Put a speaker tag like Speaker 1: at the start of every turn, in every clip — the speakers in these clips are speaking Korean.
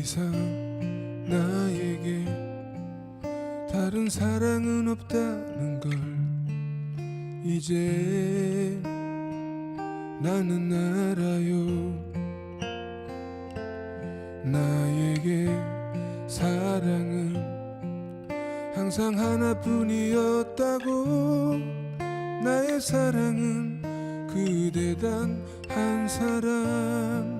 Speaker 1: 이상 나에게 다른 사랑은 없다는 걸 이제 나는 알아요. 나에게 사랑은 항상 하나뿐이었다고. 나의 사랑은 그대 단 한 사람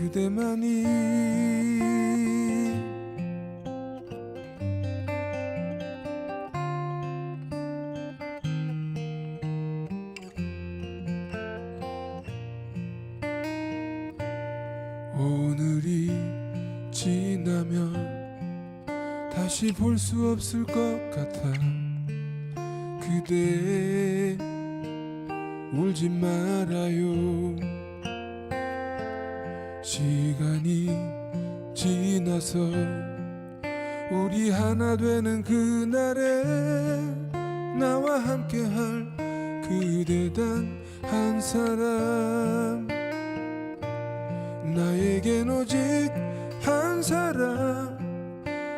Speaker 1: 그대만이 오늘이 지나면 다시 볼 수 없을 것 같아. 그대 울지 말아요 시간이 지나서 우리 하나 되는 그날에 나와 함께할 그대 단 한 사람. 나에겐 오직 한 사람.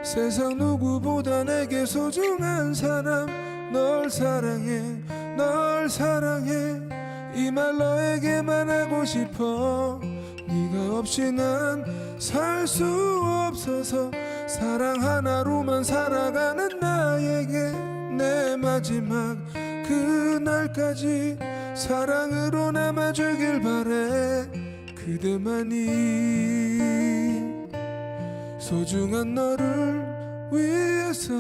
Speaker 1: 세상 누구보다 내게 소중한 사람. 널 사랑해 널 사랑해. 이 말 너에게만 하고 싶어 네가 없이 난 살 수 없어서 사랑 하나로만 살아가는 나에게 내 마지막 그날까지 사랑으로 남아주길 바래. 그대만이 소중한 너를 위해서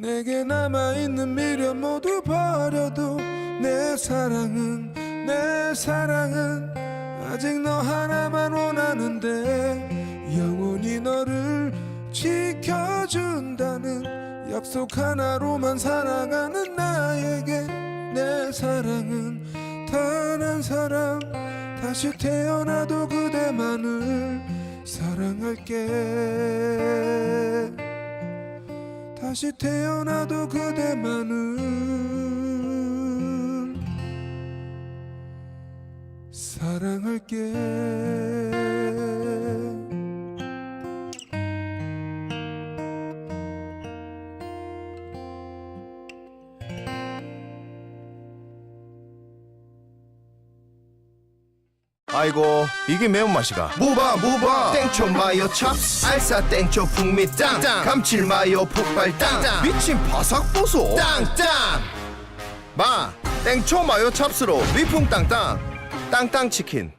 Speaker 1: 내게 남아있는 미련 모두 버려도 내 사랑은 내 사랑은 아직 너 하나만 원하는데 영원히 너를 지켜준다는 약속 하나로만 살아가는 나에게 내 사랑은 단 한 사람. 다시 태어나도 그대만을 사랑할게. 다시 태어나도 그대만을 사랑할게.
Speaker 2: 아이고 이게 매운맛이가. 무바 무바. 땡초 마요 찹스 알싸 땡초 풍미 땅 땅. 감칠 마요 폭발 땅 땅. 미친 바삭 보소. 땅땅. 마 땡초 마요 찹스로 위풍 땅땅 땅땅 치킨